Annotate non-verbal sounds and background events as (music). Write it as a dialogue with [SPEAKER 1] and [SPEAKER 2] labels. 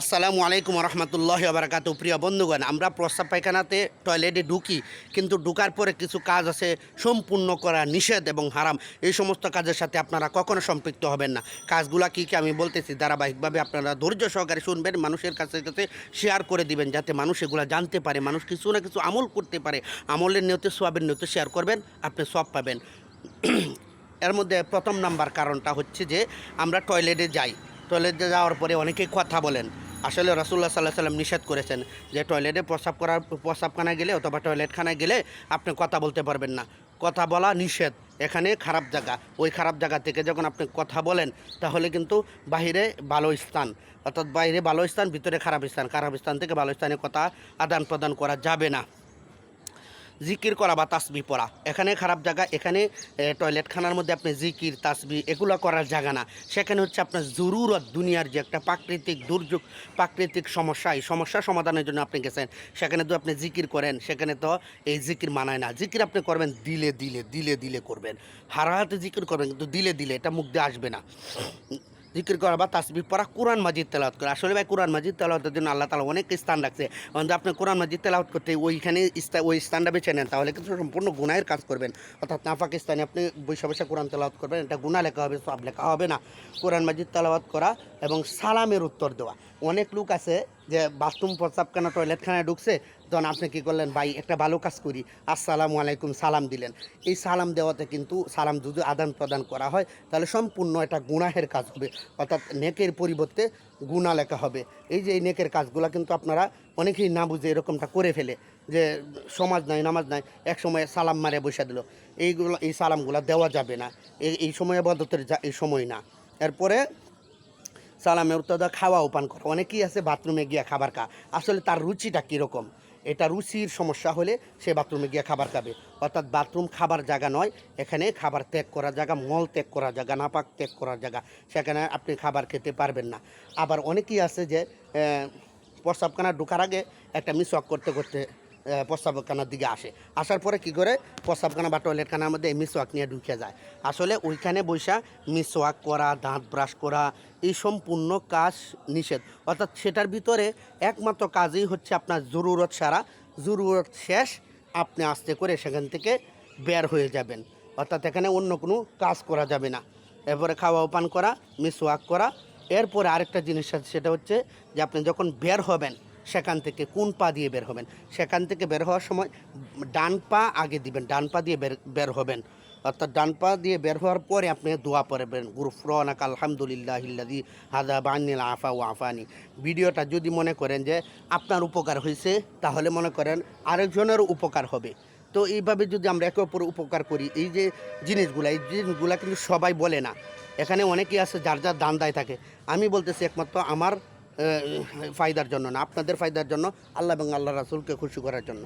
[SPEAKER 1] আসসালামু আলাইকুম রহমতুল্লাহ বারাকাতু প্রিয় বন্ধুগণ, আমরা প্রস্তাব পায়খানাতে টয়লেটে ঢুকি, কিন্তু ঢুকার পরে কিছু কাজ আছে সম্পূর্ণ করা নিষেধ এবং হারাম। এই সমস্ত কাজের সাথে আপনারা কখনো সম্পৃক্ত হবেন না। কাজগুলা কী কী আমি বলতেছি, ধারাবাহিকভাবে আপনারা ধৈর্য সহকারে শুনবেন, মানুষের কাছে কাছে শেয়ার করে দিবেন, যাতে মানুষ এগুলো জানতে পারে, মানুষ কিছু না কিছু আমল করতে পারে। আমলের নিয়তে, সোয়াবের নিয়তে শেয়ার করবেন, আপনি সব পাবেন। (clears throat) এর মধ্যে প্রথম নাম্বার কারণটা হচ্ছে যে, আমরা টয়লেটে যাই। টয়লেটে যাওয়ার পরে অনেকেই কথা বলেন। আসলে রসুল্লাহ সাল্লাহ সাল্লাম নিষেধ করেছেন যে টয়লেটে প্রস্রাব করার প্রস্রাবখানায় গেলে অথবা টয়লেটখানায় গেলে আপনি কথা বলতে পারবেন না। কথা বলা নিষেধ। এখানে খারাপ জায়গা। ওই খারাপ জায়গা থেকে যখন আপনি কথা বলেন, তাহলে কিন্তু বাহিরে ভালো স্থান। অর্থাৎ বাইরে ভালো স্থান, ভিতরে খারাপ স্থান। খারাপ স্থান থেকে ভালো স্থানে কথা আদান প্রদান করা যাবে না। জিকির করা বা তাসবি পড়া। এখানে খারাপ জায়গা, এখানে টয়লেটখানার মধ্যে আপনি জিকির তাসবি এগুলো করার জায়গা না। সেখানে হচ্ছে আপনার জরুরত দুনিয়ার যে একটা প্রাকৃতিক দুর্যোগ, প্রাকৃতিক সমস্যা, এই সমস্যা সমাধানের জন্য আপনি গেছেন। সেখানে তো আপনি জিকির করেন, সেখানে তো এই জিকির মানায় না। জিকির আপনি করবেন, দিলে দিলে দিলে দিলে করবেন। হারাহাতে জিকির করবেন, কিন্তু দিলে দিলে এটা মুখ দিয়ে আসবে না। জিকির করা বা তাসবি পড়া কোরআন মাজিদ তেলাওয়াত করা। আসলে ভাই, কোরআন মাজিদ তেলাওয়াতের জন্য আল্লাহ তালা অনেক স্থান রাখছে। যে আপনি কোরআন মাজিদ তেলাওয়াত করতে ওইখানে ওই স্থানটা বেছে নেন, তাহলে কিন্তু সম্পূর্ণ গুনাহের কাজ করবেন। অর্থাৎ না পাকিস্তানে আপনি বৈশা বৈশা কোরআন তেলাওয়াত করবেন, এটা গুণা লেখা হবে, সব লেখা হবে না। কোরআন মাজিদ তেলাওয়াত করা এবং সালামের উত্তর দেওয়া। অনেক লোক আছে যে বাথরুম প্রস্রাবখানা টয়লেটখানায় ঢুকছে, তখন আপনি কী করলেন, ভাই, একটা ভালো কাজ করি। আসসালামু আলাইকুম, সালাম দিলেন। এই সালাম দেওয়াতে কিন্তু সালাম যদি আদান প্রদান করা হয়, তাহলে সম্পূর্ণ একটা গুনাহের কাজ হবে। অর্থাৎ নেকের পরিবর্তে গুণা লেখা হবে। এই যে এই নেকের কাজগুলো কিন্তু আপনারা অনেকেই না বুঝে এরকমটা করে ফেলে, যে সমাজ নাই, নামাজ নাই, এক সময় সালাম মারে বসে দিল। এইগুলো, এই সালামগুলো দেওয়া যাবে না। এই এই সময় আবাদতের এই সময় না। এরপরে সালামে উত্তর খাওয়া উপান করা। অনেকেই আছে বাথরুমে গিয়ে খাবার খা। আসলে তার রুচিটা কীরকম? এটা রুচির সমস্যা হলে সে বাথরুমে গিয়ে খাবার খাবে। অর্থাৎ বাথরুম খাবার জায়গা নয়, এখানে খাবার ত্যাগ করার জায়গা, মল ত্যাগ করার জায়গা, নাপাক ত্যাগ করার জায়গা, সেখানে আপনি খাবার খেতে পারবেন না। আবার অনেকেই আছে যে প্রস্রাবখানা ঢোকার আগে একটা মিসওয়াক করতে করতে প্রস্রাবখানার দিকে আসে। আসার পরে কি করে? প্রস্রাবখানা বা টয়লেটখানার মধ্যে মিসওয়াক নিয়ে ঢুকে যায়। আসলে ওইখানে বৈশা মিসওয়াক করা, দাঁত ব্রাশ করা, এই সম্পূর্ণ কাজ নিষেধ। অর্থাৎ সেটার ভিতরে একমাত্র কাজই হচ্ছে আপনার জরুরত সারা। জরুরত শেষ, আপনি আস্তে করে সেখান থেকে বের হয়ে যাবেন। অর্থাৎ এখানে অন্য কোনো কাজ করা যাবে না। এরপরে খাওয়া পান করা, মিসওয়াক করা। এরপরে আরেকটা জিনিস আছে, সেটা হচ্ছে যে আপনি যখন বের হবেন সেখান থেকে কোন পা দিয়ে বের হবেন? সেখান থেকে বের হওয়ার সময় ডান পা আগে দিবেন, ডান পা দিয়ে বের বের হবেন। অর্থাৎ ডান পা দিয়ে বের হওয়ার পরে আপনি দোয়া পড়বেন গুরুফরানাক আলহামদুলিল্লাহ ইল্লাদি হাদা বানিল আফা ও আফানি ভিডিওটা যদি মনে করেন যে আপনার উপকার হয়েছে, তাহলে মনে করেন আরেকজনেরও উপকার হবে। তো এইভাবে যদি আমরা একে অপর উপকার করি, এই যে জিনিসগুলো, এই জিনিসগুলো কিন্তু সবাই বলে না। এখানে অনেকেই আছে যার যার দান দায় থাকে। আমি বলতেছি একমাত্র আমার ফায়দার জন্য না আপনাদের ফায়দার জন্য আল্লাহ এবং আল্লাহ রাসুলকে খুশি করার জন্য।